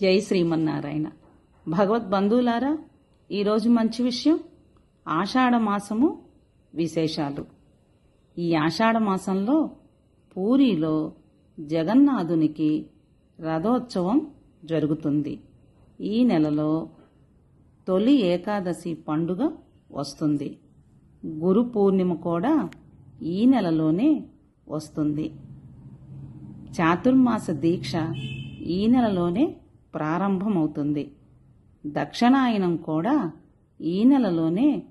జై శ్రీమన్నారాయణ. భగవద్ బంధువులారా ఈరోజు మంచి విషయం ఆషాఢ మాసము విశేషాలు. ఈ ఆషాఢ మాసంలో పూరిలో జగన్నాథునికి రథోత్సవం జరుగుతుంది. ఈ నెలలో తొలి ఏకాదశి పండుగ వస్తుంది. గురు పూర్ణిమ కూడా ఈ నెలలోనే వస్తుంది. చాతుర్మాస దీక్ష ఈ నెలలోనే ప్రారంభమవుతుంది. దక్షిణాయనం కూడా ఈ నెలలోనే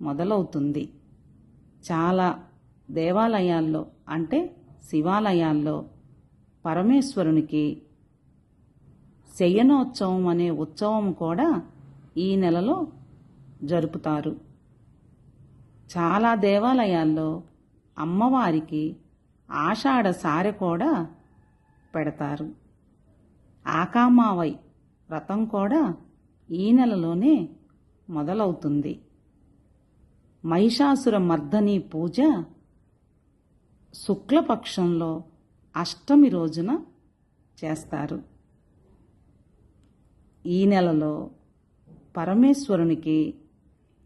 మొదలవుతుంది. చాలా దేవాలయాల్లో అంటే శివాలయాల్లో పరమేశ్వరునికి శయనోత్సవం అనే ఉత్సవం కూడా ఈ నెలలో జరుపుతారు. చాలా దేవాలయాల్లో అమ్మవారికి ఆషాఢ సారె కూడా పెడతారు. ఆకామావై వ్రతం కూడా ఈ నెలలోనే మొదలవుతుంది. మహిషాసుర మర్దని పూజ శుక్లపక్షంలో అష్టమి రోజున చేస్తారు. ఈ నెలలో పరమేశ్వరునికి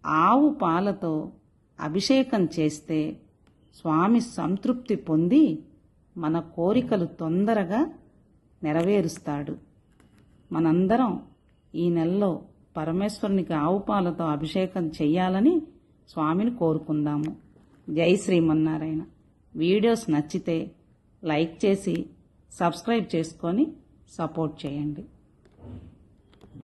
ఆవు పాలతో అభిషేకం చేస్తే స్వామి సంతృప్తి పొంది మన కోరికలు తొందరగా నెరవేరుస్తాడు. మనందరం ఈ నెలలో పరమేశ్వరునికి ఆవుపాలతో అభిషేకం చెయ్యాలని స్వామిని కోరుకుందాము. జై శ్రీమన్నారాయణ. వీడియోస్ నచ్చితే లైక్ చేసి సబ్స్క్రైబ్ చేసుకొని సపోర్ట్ చేయండి.